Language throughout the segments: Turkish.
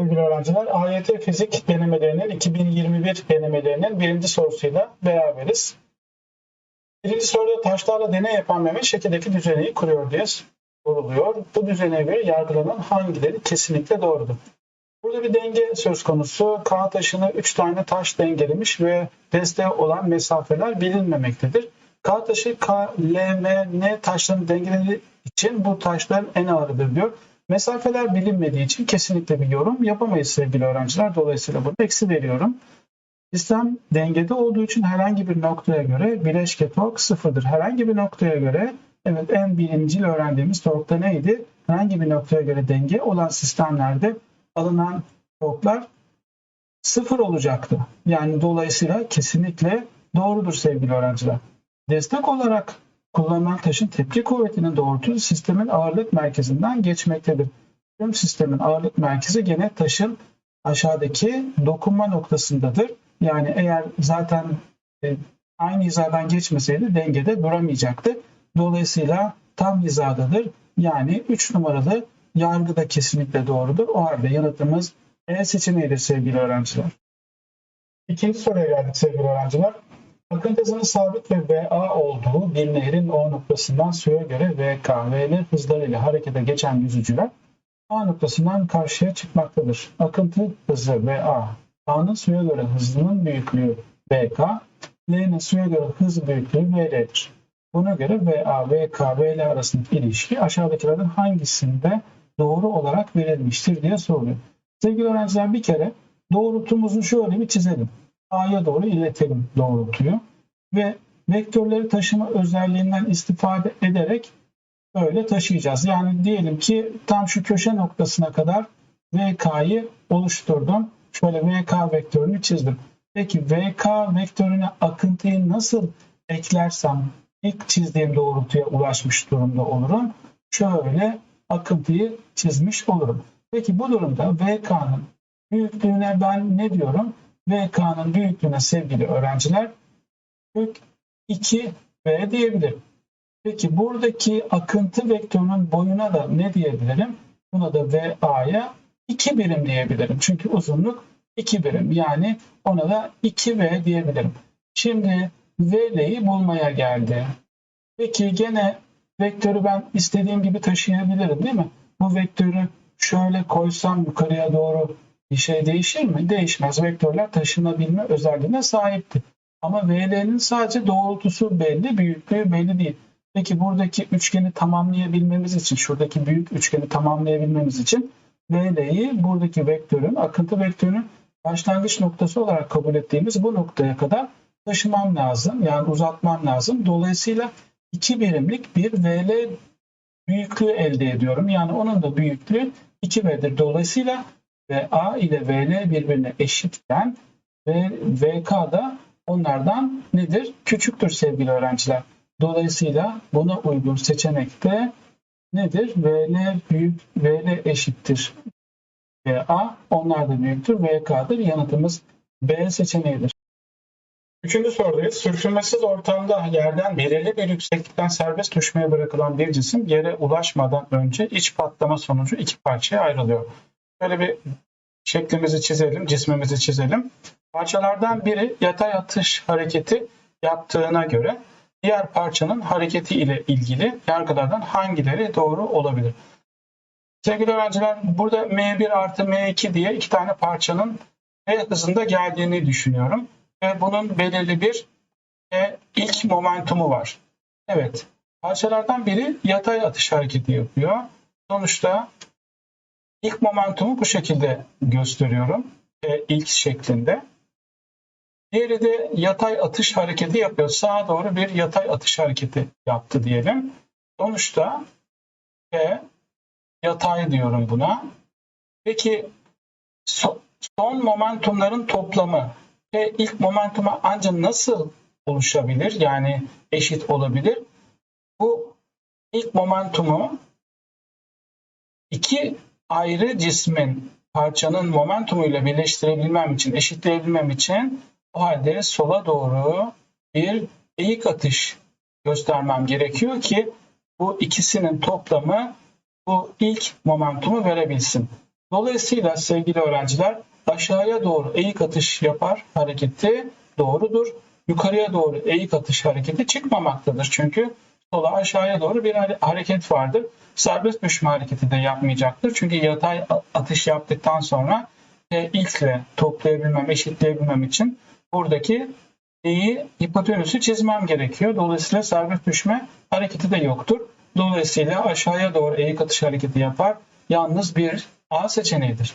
Sevgili öğrenciler, AYT Fizik denemelerinin 2021 denemelerinin birinci sorusuyla beraberiz. Birinci soruda taşlarla deney yapan Mehmet şekildeki düzeneyi kuruyor diye soruluyor. Bu düzeneye göre yargılanan hangileri kesinlikle doğrudur? Burada bir denge söz konusu. K taşını 3 tane taş dengelemiş ve desteği olan mesafeler bilinmemektedir. K taşı K, L, M, N taşlarını dengelediği için bu taşların en ağırıdır diyor. Mesafeler bilinmediği için kesinlikle bir yorum yapamayız sevgili öğrenciler. Dolayısıyla burada eksi veriyorum. Sistem dengede olduğu için herhangi bir noktaya göre bileşke tork sıfırdır. Herhangi bir noktaya göre evet en birincil öğrendiğimiz torkta neydi? Herhangi bir noktaya göre denge olan sistemlerde alınan torklar sıfır olacaktı. Yani dolayısıyla kesinlikle doğrudur sevgili öğrenciler. Destek olarak kullanılan taşın tepki kuvvetinin doğrultusu sistemin ağırlık merkezinden geçmektedir. Tüm sistemin ağırlık merkezi gene taşın aşağıdaki dokunma noktasındadır. Yani eğer zaten e, aynı hizadan geçmeseydi dengede duramayacaktı. Dolayısıyla tam hizadadır. Yani 3 numaralı yargı da kesinlikle doğrudur. O halde yanıtımız E seçeneğidir sevgili öğrenciler. İkinci soruya geldik sevgili öğrenciler. Akıntı hızının sabit ve VA olduğu bir nehrin O noktasından suya göre VK, VL hızlarıyla harekete geçen yüzücüler A noktasından karşıya çıkmaktadır. Akıntı hızı VA, A'nın suya göre hızının büyüklüğü VK, L'nin suya göre hız büyüklüğü VL'dir. Buna göre VA, VK, VL arasındaki ilişki aşağıdakilerden hangisinde doğru olarak verilmiştir diye soruluyor. Sevgili öğrenciler bir kere doğrultumuzu şöyle bir çizelim. A'ya doğru iletelim doğrultuyu ve vektörleri taşıma özelliğinden istifade ederek böyle taşıyacağız. Yani diyelim ki tam şu köşe noktasına kadar VK'yı oluşturdum. Şöyle VK vektörünü çizdim. Peki VK vektörüne akıntıyı nasıl eklersem ilk çizdiğim doğrultuya ulaşmış durumda olurum. Şöyle akıntıyı çizmiş olurum. Peki bu durumda VK'nın büyüklüğüne ben ne diyorum? VK'nın büyüklüğüne sevgili öğrenciler kök 2V diyebilirim. Peki buradaki akıntı vektörünün boyuna da ne diyebilirim? Buna da VA'ya 2 birim diyebilirim. Çünkü uzunluk 2 birim. Yani ona da 2V diyebilirim. Şimdi VL'yi bulmaya geldi. Peki gene vektörü ben istediğim gibi taşıyabilirim değil mi? Bu vektörü şöyle koysam yukarıya doğru bir şey değişir mi? Değişmez. Vektörler taşınabilme özelliğine sahipti. Ama VL'nin sadece doğrultusu belli, büyüklüğü belli değil. Peki buradaki üçgeni tamamlayabilmemiz için, şuradaki büyük üçgeni tamamlayabilmemiz için VL'yi buradaki vektörün, akıntı vektörünün başlangıç noktası olarak kabul ettiğimiz bu noktaya kadar taşımam lazım. Yani uzatmam lazım. Dolayısıyla 2 birimlik bir VL büyüklüğü elde ediyorum. Yani onun da büyüklüğü 2V'dir. Dolayısıyla VA ile VL birbirine eşitken ve VK da onlardan nedir? Küçüktür sevgili öğrenciler. Dolayısıyla buna uygun seçenek de nedir? VL büyük VL eşittir. VA onlar da büyüktür. VK'dır. Yanıtımız B seçeneğidir. Üçüncü sorudayız. Sürtünmesiz ortamda yerden belirli bir yükseklikten serbest düşmeye bırakılan bir cisim yere ulaşmadan önce iç patlama sonucu iki parçaya ayrılıyor. Şöyle bir şeklimizi çizelim, cismimizi çizelim. Parçalardan biri yatay atış hareketi yaptığına göre diğer parçanın hareketi ile ilgili yargılardan hangileri doğru olabilir? Sevgili öğrenciler burada M1 artı M2 diye iki tane parçanın V hızında geldiğini düşünüyorum. Ve bunun belirli bir e, ilk momentumu var. Evet parçalardan biri yatay atış hareketi yapıyor. Sonuçta ilk momentumu bu şekilde gösteriyorum. E, ilk şeklinde. Diğeri de yatay atış hareketi yapıyor. Sağa doğru bir yatay atış hareketi yaptı diyelim. Sonuçta ve yatay diyorum buna. Peki son momentumların toplamı ve ilk momentuma ancak nasıl oluşabilir? Yani eşit olabilir. Bu ilk momentumu iki ayrı cismin parçanın momentumuyla birleştirebilmem için, eşitleyebilmem için o halde sola doğru bir eğik atış göstermem gerekiyor ki bu ikisinin toplamı bu ilk momentumu verebilsin. Dolayısıyla sevgili öğrenciler aşağıya doğru eğik atış yapar hareketi doğrudur. Yukarıya doğru eğik atış hareketi çıkmamaktadır. Çünkü sola aşağıya doğru bir hare- hareket vardır. Serbest düşme hareketi de yapmayacaktır. Çünkü yatay atış yaptıktan sonra e, ilkle toplayabilmem, eşitleyebilmem için buradaki eği hipotenüsü çizmem gerekiyor. Dolayısıyla serbest düşme hareketi de yoktur. Dolayısıyla aşağıya doğru eğik atış hareketi yapar. Yalnız bir A seçeneğidir.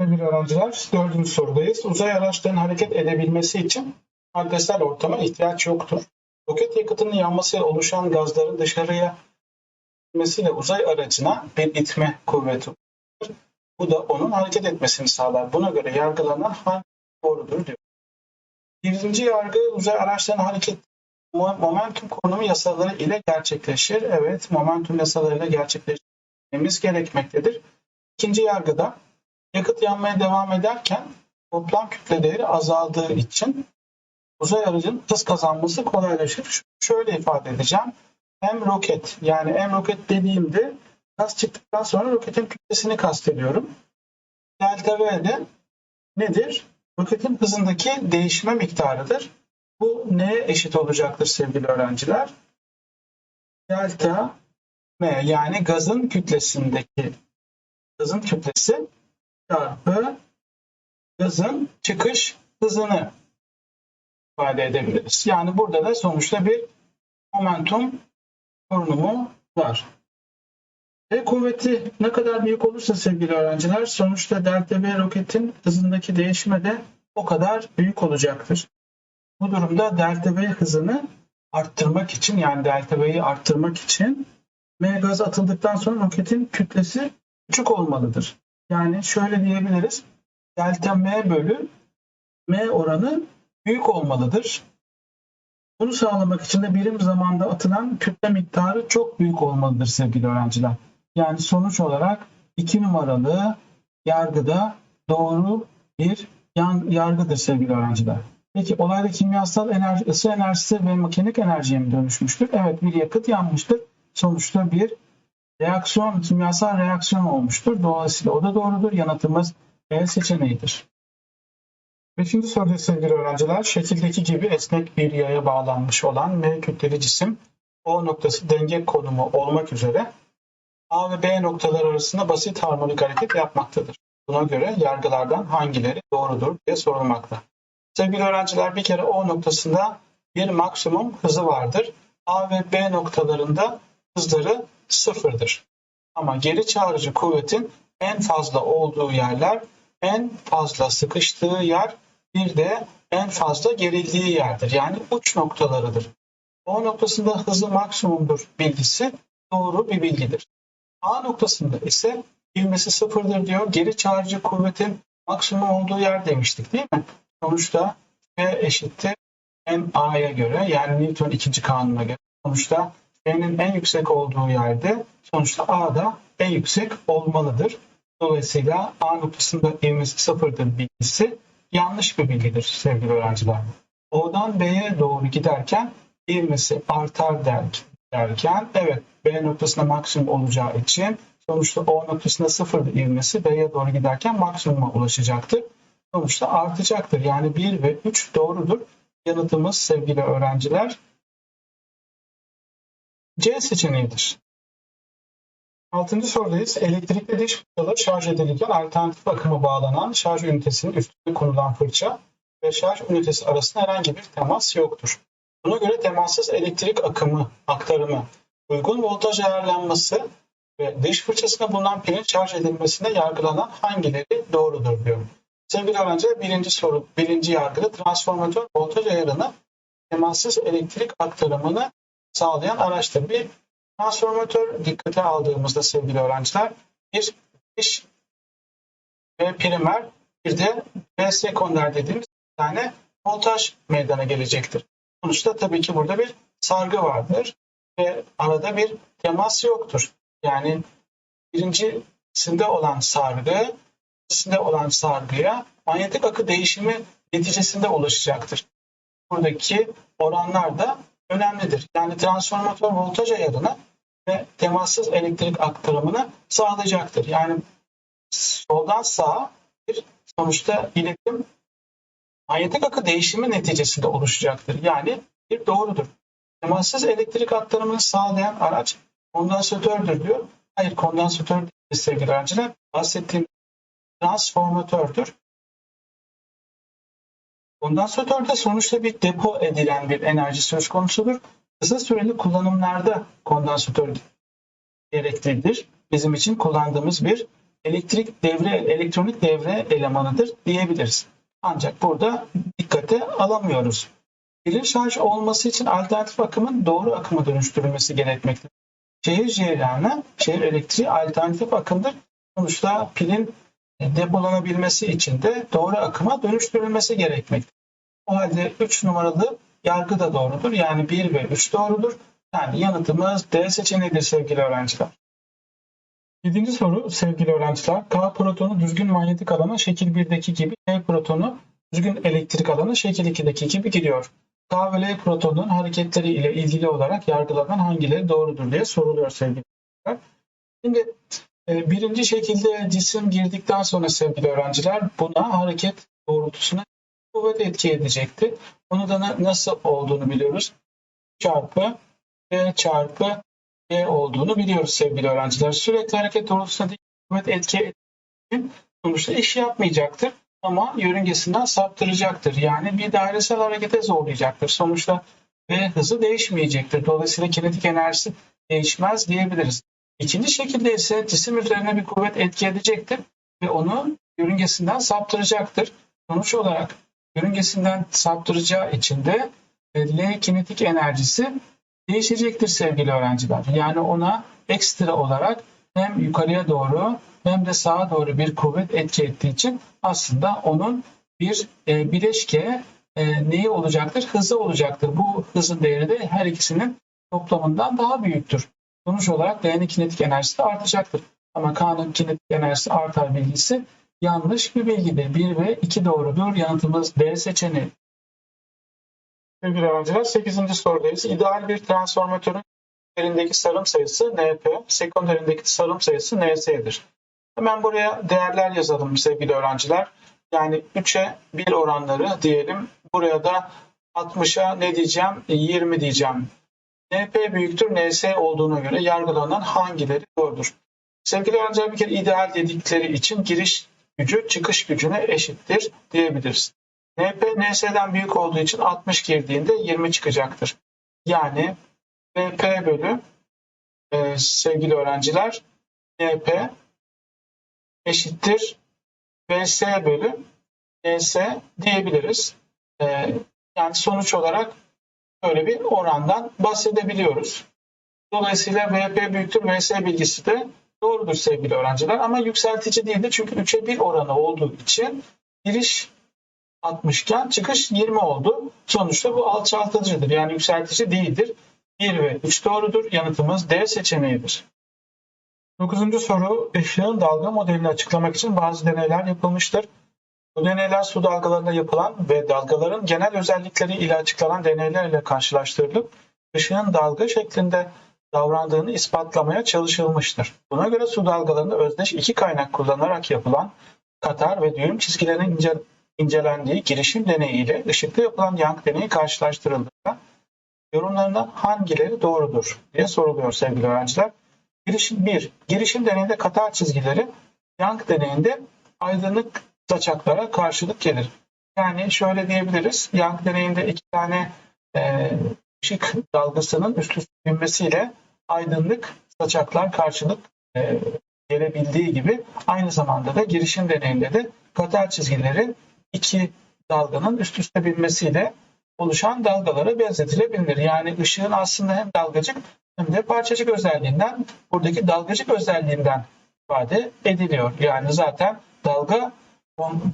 Sevgili öğrenciler, dördüncü sorudayız. Uzay araçlarının hareket edebilmesi için adresel ortama ihtiyaç yoktur. Roket yakıtının yanmasıyla oluşan gazların dışarıya gitmesiyle uzay aracına bir itme kuvveti vardır. Bu da onun hareket etmesini sağlar. Buna göre yargılanan hangi doğrudur diyor. Birinci yargı uzay araçlarının hareket mo- momentum konumu yasaları ile gerçekleşir. Evet, momentum yasalarıyla gerçekleşmemiz gerekmektedir. İkinci yargıda yakıt yanmaya devam ederken toplam kütle değeri azaldığı için uzay aracının hız kazanması kolaylaşır. Şöyle ifade edeceğim. M roket yani M roket dediğimde gaz çıktıktan sonra roketin kütlesini kastediyorum. Delta V de nedir? Roketin hızındaki değişme miktarıdır. Bu neye eşit olacaktır sevgili öğrenciler? Delta M yani gazın kütlesindeki gazın kütlesi çarpı gazın çıkış hızını ifade edebiliriz. Yani burada da sonuçta bir momentum korunumu var. V kuvveti ne kadar büyük olursa sevgili öğrenciler sonuçta delta V roketin hızındaki değişme de o kadar büyük olacaktır. Bu durumda delta V hızını arttırmak için yani delta V'yi arttırmak için M gaz atıldıktan sonra roketin kütlesi küçük olmalıdır. Yani şöyle diyebiliriz. Delta M bölü M oranı büyük olmalıdır. Bunu sağlamak için de birim zamanda atılan kütle miktarı çok büyük olmalıdır sevgili öğrenciler. Yani sonuç olarak 2 numaralı yargıda doğru bir yargıdır sevgili öğrenciler. Peki olayda kimyasal enerji, ısı enerjisi ve mekanik enerjiye mi dönüşmüştür? Evet bir yakıt yanmıştır. Sonuçta bir reaksiyon, kimyasal reaksiyon olmuştur. Dolayısıyla o da doğrudur. Yanıtımız B seçeneğidir. Beşinci soruda sevgili öğrenciler, şekildeki gibi esnek bir yaya bağlanmış olan M kütleli cisim O noktası denge konumu olmak üzere A ve B noktalar arasında basit harmonik hareket yapmaktadır. Buna göre yargılardan hangileri doğrudur diye sorulmakta. Sevgili öğrenciler bir kere O noktasında bir maksimum hızı vardır. A ve B noktalarında hızları sıfırdır. Ama geri çağrıcı kuvvetin en fazla olduğu yerler, en fazla sıkıştığı yer, bir de en fazla gerildiği yerdir. Yani uç noktalarıdır. O noktasında hızı maksimumdur bilgisi doğru bir bilgidir. A noktasında ise ivmesi sıfırdır diyor. Geri çağrıcı kuvvetin maksimum olduğu yer demiştik değil mi? Sonuçta F eşittir MA'ya göre yani Newton ikinci kanuna göre sonuçta F'nin en yüksek olduğu yerde sonuçta A da en yüksek olmalıdır. Dolayısıyla A noktasında ivmesi sıfırdır bilgisi yanlış bir bilgidir sevgili öğrenciler. O'dan B'ye doğru giderken ivmesi artar der- derken evet B noktasında maksimum olacağı için sonuçta O noktasında sıfır ivmesi B'ye doğru giderken maksimuma ulaşacaktır. Sonuçta artacaktır. Yani 1 ve 3 doğrudur. Yanıtımız sevgili öğrenciler C seçeneğidir. Altıncı sorudayız. Elektrikli diş fırçaları şarj edilirken alternatif akımı bağlanan şarj ünitesinin üstüne konulan fırça ve şarj ünitesi arasında herhangi bir temas yoktur. Buna göre temassız elektrik akımı aktarımı, uygun voltaj ayarlanması ve diş fırçasına bulunan pilin şarj edilmesine yargılanan hangileri doğrudur diyor. Sevgili öğrenciler birinci soru, birinci yargıda transformatör voltaj ayarını temassız elektrik aktarımını sağlayan araçtır. Bir transformatör dikkate aldığımızda sevgili öğrenciler bir diş ve primer bir de V sekonder dediğimiz bir tane voltaj meydana gelecektir. Sonuçta tabii ki burada bir sargı vardır ve arada bir temas yoktur. Yani birincisinde olan sargı, ikincisinde olan sargıya manyetik akı değişimi neticesinde ulaşacaktır. Buradaki oranlar da önemlidir. Yani transformatör voltaj ayarını ve temassız elektrik aktarımını sağlayacaktır. Yani soldan sağa bir sonuçta iletim manyetik akı değişimi neticesinde oluşacaktır. Yani bir doğrudur. Temassız elektrik aktarımını sağlayan araç kondansatördür diyor. Hayır kondansatör değil sevgili öğrenciler. Bahsettiğim transformatördür. Kondansatörde sonuçta bir depo edilen bir enerji söz konusudur. Kısa süreli kullanımlarda kondansatör gereklidir. Bizim için kullandığımız bir elektrik devre, elektronik devre elemanıdır diyebiliriz. Ancak burada dikkate alamıyoruz. Pilin şarj olması için alternatif akımın doğru akıma dönüştürülmesi gerekmektedir. Şehir cereyanı, şehir elektriği alternatif akımdır. Sonuçta pilin depolanabilmesi için de doğru akıma dönüştürülmesi gerekmektedir. O halde 3 numaralı yargı da doğrudur. Yani 1 ve 3 doğrudur. Yani yanıtımız D seçeneğidir sevgili öğrenciler. Yedinci soru sevgili öğrenciler. K protonu düzgün manyetik alana şekil 1'deki gibi L protonu düzgün elektrik alana şekil 2'deki gibi gidiyor. K ve L protonun hareketleri ile ilgili olarak yargılanan hangileri doğrudur diye soruluyor sevgili öğrenciler. Şimdi e, birinci şekilde cisim girdikten sonra sevgili öğrenciler buna hareket doğrultusuna kuvvet etki edecekti. Onu da nasıl olduğunu biliyoruz. Çarpı V çarpı G olduğunu biliyoruz sevgili öğrenciler. Sürekli hareket doğrultusunda kuvvet etki ettiği sonuçta iş yapmayacaktır ama yörüngesinden saptıracaktır. Yani bir dairesel harekete zorlayacaktır. Sonuçta V hızı değişmeyecektir. Dolayısıyla kinetik enerjisi değişmez diyebiliriz. İkinci şekilde ise cisim üzerine bir kuvvet etki edecektir ve onu yörüngesinden saptıracaktır. Sonuç olarak yörüngesinden saptıracağı için de L kinetik enerjisi değişecektir sevgili öğrenciler. Yani ona ekstra olarak hem yukarıya doğru hem de sağa doğru bir kuvvet etki ettiği için aslında onun bir e, bileşke e, neyi olacaktır? Hızı olacaktır. Bu hızın değeri de her ikisinin toplamından daha büyüktür. Sonuç olarak L'nin kinetik enerjisi de artacaktır. Ama K'nın kinetik enerjisi artar bilgisi yanlış bir bilgidir. 1 ve 2 doğrudur. Yanıtımız D seçeneği. Sevgili öğrenciler 8. sorudayız. İdeal bir transformatörün yerindeki sarım sayısı NP, sekonderindeki sarım sayısı NS'dir. Hemen buraya değerler yazalım sevgili öğrenciler. Yani 3'e 1 oranları diyelim. Buraya da 60'a ne diyeceğim? 20 diyeceğim. NP büyüktür NS olduğuna göre yargılanan hangileri doğrudur? Sevgili öğrenciler bir kere ideal dedikleri için giriş gücü çıkış gücüne eşittir diyebiliriz. NP NS'den büyük olduğu için 60 girdiğinde 20 çıkacaktır. Yani VP bölü e, sevgili öğrenciler NP eşittir VS bölü NS diyebiliriz. E, yani sonuç olarak böyle bir orandan bahsedebiliyoruz. Dolayısıyla VP büyüktür VS bilgisi de doğrudur sevgili öğrenciler ama yükseltici değildir çünkü 3'e 1 oranı olduğu için giriş 60 iken çıkış 20 oldu. Sonuçta bu alçaltıcıdır yani yükseltici değildir. 1 ve 3 doğrudur. Yanıtımız D seçeneğidir. 9. soru ışığın dalga modelini açıklamak için bazı deneyler yapılmıştır. Bu deneyler su dalgalarında yapılan ve dalgaların genel özellikleri ile açıklanan deneyler ile karşılaştırılıp ışığın dalga şeklinde davrandığını ispatlamaya çalışılmıştır. Buna göre su dalgalarında özdeş iki kaynak kullanılarak yapılan katar ve düğüm çizgilerinin ince, incelendiği girişim deneyi ile ışıkta yapılan Young deneyi karşılaştırıldığında yorumlarından hangileri doğrudur diye soruluyor sevgili öğrenciler. Girişim 1. Girişim deneyinde katar çizgileri Young deneyinde aydınlık saçaklara karşılık gelir. Yani şöyle diyebiliriz. Young deneyinde iki tane e, ışık dalgasının üst üste binmesiyle aydınlık saçaklar karşılık e, gelebildiği gibi aynı zamanda da girişim deneyinde de katar çizgilerin iki dalganın üst üste binmesiyle oluşan dalgalara benzetilebilir. Yani ışığın aslında hem dalgacık hem de parçacık özelliğinden buradaki dalgacık özelliğinden ifade ediliyor. Yani zaten dalga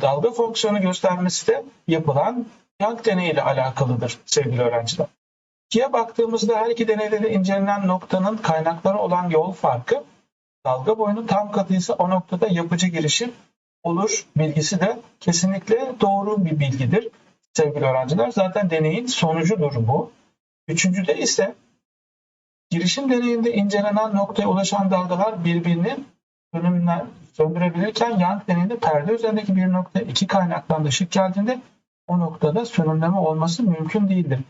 dalga fonksiyonu göstermesi de yapılan Young deneyiyle alakalıdır sevgili öğrenciler. İkiye baktığımızda her iki deneyde de incelenen noktanın kaynakları olan yol farkı dalga boyunun tam katı ise o noktada yapıcı girişim olur bilgisi de kesinlikle doğru bir bilgidir sevgili öğrenciler. Zaten deneyin sonucudur bu. Üçüncüde ise girişim deneyinde incelenen noktaya ulaşan dalgalar birbirinin söndürebilirken Young deneyinde perde üzerindeki bir nokta iki kaynaktan da ışık geldiğinde o noktada sönümleme olması mümkün değildir.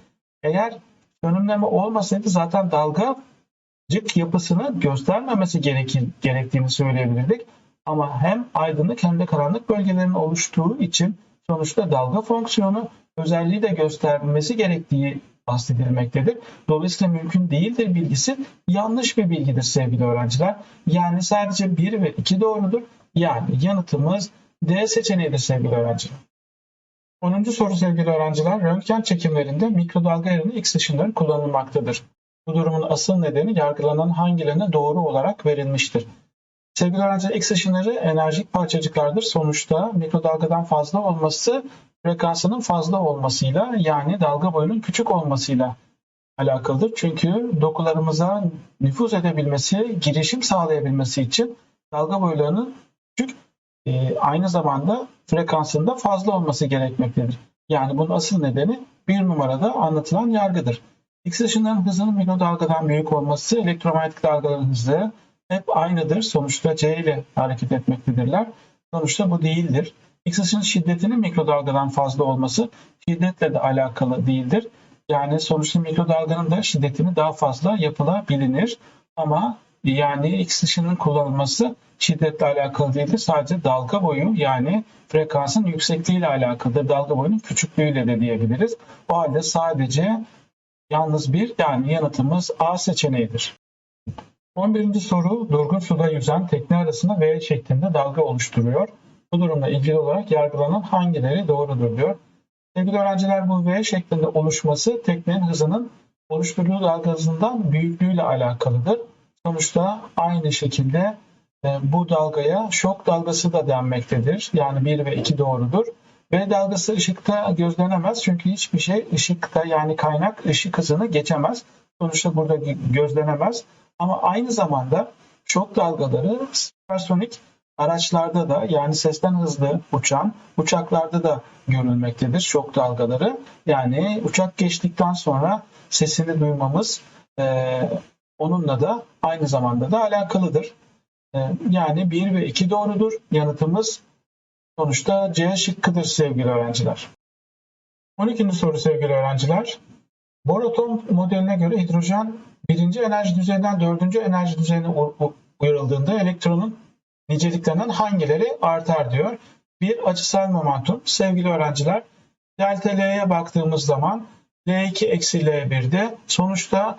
Eğer sönümleme olmasaydı zaten dalgacık yapısını göstermemesi gerekir, gerektiğini söyleyebilirdik. Ama hem aydınlık hem de karanlık bölgelerin oluştuğu için sonuçta dalga fonksiyonu özelliği de göstermesi gerektiği bahsedilmektedir. Dolayısıyla mümkün değildir bilgisi yanlış bir bilgidir sevgili öğrenciler. Yani sadece 1 ve 2 doğrudur. Yani yanıtımız D seçeneğidir sevgili öğrenciler. 10. soru sevgili öğrenciler. Röntgen çekimlerinde mikrodalga yerine X ışınları kullanılmaktadır. Bu durumun asıl nedeni yargılanan hangilerine doğru olarak verilmiştir. Sevgili öğrenciler X ışınları enerjik parçacıklardır. Sonuçta mikrodalgadan fazla olması frekansının fazla olmasıyla yani dalga boyunun küçük olmasıyla alakalıdır. Çünkü dokularımıza nüfuz edebilmesi, girişim sağlayabilmesi için dalga boylarının küçük e, aynı zamanda frekansında fazla olması gerekmektedir. Yani bunun asıl nedeni bir numarada anlatılan yargıdır. X ışınlarının hızının mikrodalgadan büyük olması, elektromanyetik dalgaların hızı hep aynıdır. Sonuçta C ile hareket etmektedirler. Sonuçta bu değildir. X ışının şiddetinin mikrodalgadan fazla olması şiddetle de alakalı değildir. Yani sonuçta mikrodalganın da şiddetini daha fazla yapılabilir. Ama yani X ışının kullanılması şiddetle alakalı değildir. Sadece dalga boyu yani frekansın yüksekliğiyle alakalıdır. Dalga boyunun küçüklüğüyle de diyebiliriz. O halde sadece yalnız bir yani yanıtımız A seçeneğidir. 11. soru durgun suda yüzen tekne arasında V şeklinde dalga oluşturuyor. Bu durumla ilgili olarak yargılanan hangileri doğrudur diyor. Sevgili öğrenciler bu V şeklinde oluşması teknenin hızının oluşturduğu dalga hızından büyüklüğüyle alakalıdır. Sonuçta aynı şekilde e, bu dalgaya şok dalgası da denmektedir. Yani 1 ve 2 doğrudur. V dalgası ışıkta gözlenemez çünkü hiçbir şey ışıkta yani kaynak ışık hızını geçemez. Sonuçta burada gözlenemez. Ama aynı zamanda şok dalgaları süpersonik araçlarda da yani sesten hızlı uçan uçaklarda da görülmektedir şok dalgaları. Yani uçak geçtikten sonra sesini duymamız e, onunla da aynı zamanda da alakalıdır. E, yani 1 ve 2 doğrudur. Yanıtımız sonuçta C şıkkıdır sevgili öğrenciler. 12. soru sevgili öğrenciler. Bohr modeline göre hidrojen birinci enerji düzeyinden dördüncü enerji düzeyine uyarıldığında elektronun niceliklerinden hangileri artar diyor. Bir açısal momentum sevgili öğrenciler delta L'ye baktığımız zaman L2 eksi L1'de sonuçta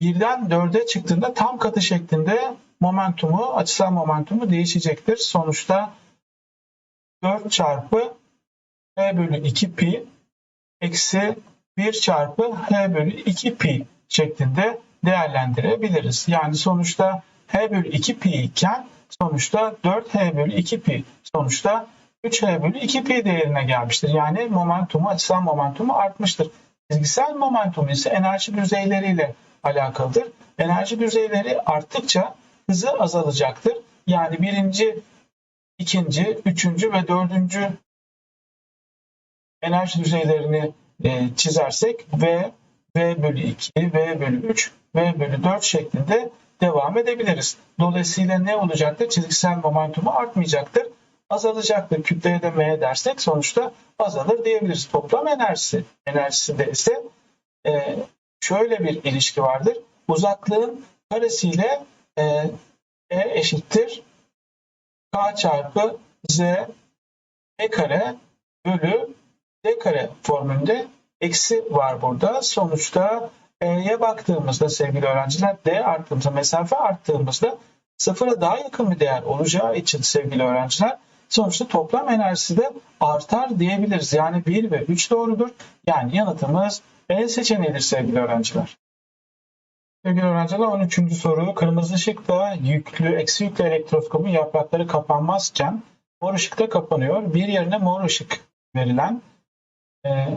birden 4'e çıktığında tam katı şeklinde momentumu, açısal momentumu değişecektir. Sonuçta 4 çarpı H bölü 2 pi eksi 1 çarpı H bölü 2 pi şeklinde değerlendirebiliriz. Yani sonuçta H bölü 2 pi iken sonuçta 4h bölü 2 pi sonuçta 3h bölü 2 pi değerine gelmiştir. Yani momentumu, açısal momentumu artmıştır. Çizgisel momentum ise enerji düzeyleriyle alakalıdır. Enerji düzeyleri arttıkça hızı azalacaktır. Yani birinci, ikinci, üçüncü ve dördüncü enerji düzeylerini e, çizersek V, V bölü 2, V bölü 3, V bölü 4 şeklinde devam edebiliriz. Dolayısıyla ne olacaktır? Çizgisel momentumu artmayacaktır. Azalacaktır. Kütleye de M dersek sonuçta azalır diyebiliriz. Toplam enerjisi, enerjisi de ise e, şöyle bir ilişki vardır. Uzaklığın karesiyle e, E eşittir K çarpı Z E kare bölü D kare formülünde eksi var burada. Sonuçta E'ye baktığımızda sevgili öğrenciler D arttığımızda mesafe arttığımızda sıfıra daha yakın bir değer olacağı için sevgili öğrenciler sonuçta toplam enerjisi de artar diyebiliriz. Yani 1 ve 3 doğrudur. Yani yanıtımız B seçeneğidir sevgili öğrenciler. Sevgili öğrenciler 13. soru. Kırmızı ışıkta yüklü, eksi yüklü elektroskopun yaprakları kapanmazken mor ışıkta kapanıyor. Bir yerine mor ışık verilen e,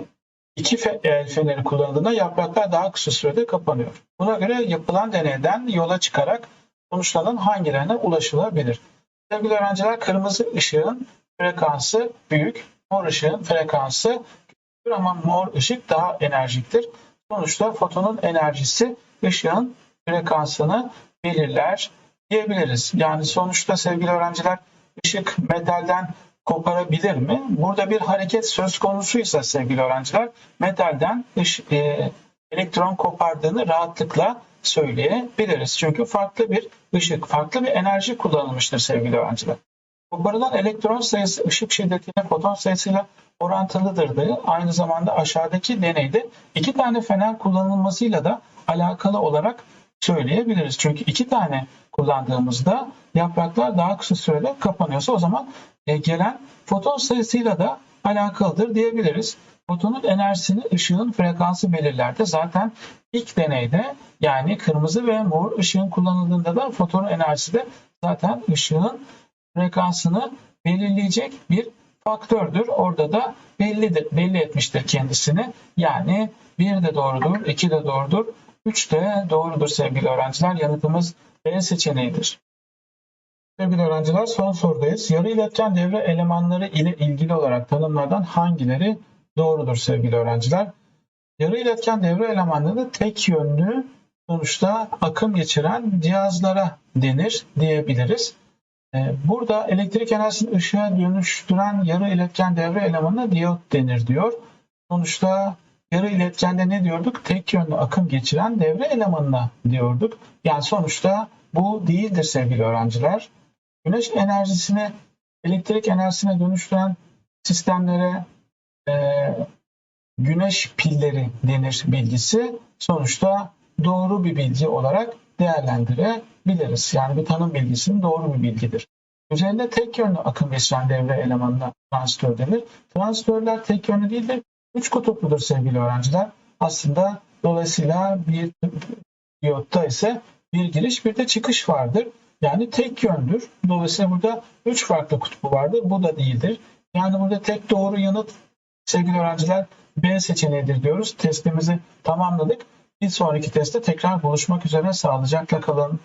iki el feneri kullanıldığında yapraklar daha kısa sürede kapanıyor. Buna göre yapılan deneyden yola çıkarak sonuçlanan hangilerine ulaşılabilir? Sevgili öğrenciler kırmızı ışığın frekansı büyük, mor ışığın frekansı küçüktür ama mor ışık daha enerjiktir. Sonuçta fotonun enerjisi ışığın frekansını belirler diyebiliriz. Yani sonuçta sevgili öğrenciler ışık metalden koparabilir mi? Burada bir hareket söz konusuysa sevgili öğrenciler metalden ış- e, elektron kopardığını rahatlıkla söyleyebiliriz. Çünkü farklı bir ışık, farklı bir enerji kullanılmıştır sevgili öğrenciler. Koparılan elektron sayısı ışık şiddetiyle foton sayısıyla orantılıdır diye aynı zamanda aşağıdaki deneyde iki tane fener kullanılmasıyla da alakalı olarak söyleyebiliriz. Çünkü iki tane kullandığımızda yapraklar daha kısa sürede kapanıyorsa o zaman e, gelen foton sayısıyla da alakalıdır diyebiliriz. Fotonun enerjisini ışığın frekansı belirlerdi. Zaten ilk deneyde yani kırmızı ve mor ışığın kullanıldığında da fotonun enerjisi de zaten ışığın frekansını belirleyecek bir faktördür. Orada da bellidir, belli etmiştir kendisini. Yani bir de doğrudur, iki de doğrudur, üç de doğrudur sevgili öğrenciler. Yanıtımız B seçeneğidir. Sevgili öğrenciler son sorudayız. Yarı iletken devre elemanları ile ilgili olarak tanımlardan hangileri doğrudur sevgili öğrenciler? Yarı iletken devre elemanları tek yönlü sonuçta akım geçiren cihazlara denir diyebiliriz. Ee, Burada elektrik enerjisini ışığa dönüştüren yarı iletken devre elemanına diyot denir diyor. Sonuçta yarı iletkende ne diyorduk? Tek yönlü akım geçiren devre elemanına diyorduk. Yani sonuçta bu değildir sevgili öğrenciler. Güneş enerjisini elektrik enerjisine dönüştüren sistemlere güneş pilleri denir bilgisi. Sonuçta doğru bir bilgi olarak değerlendirebiliriz. Yani bir tanım bilgisinin doğru bir bilgidir. Üzerinde tek yönlü akım geçiren devre elemanına transistör denir. Transistörler tek yönlü değildir. Üç kutupludur sevgili öğrenciler. Aslında dolayısıyla bir diyotta ise bir giriş bir de çıkış vardır. Yani tek yöndür. Dolayısıyla burada üç farklı kutbu vardır. Bu da değildir. Yani burada tek doğru yanıt sevgili öğrenciler B seçeneğidir diyoruz. Testimizi tamamladık. Bir sonraki testte tekrar buluşmak üzere. Sağlıcakla kalın.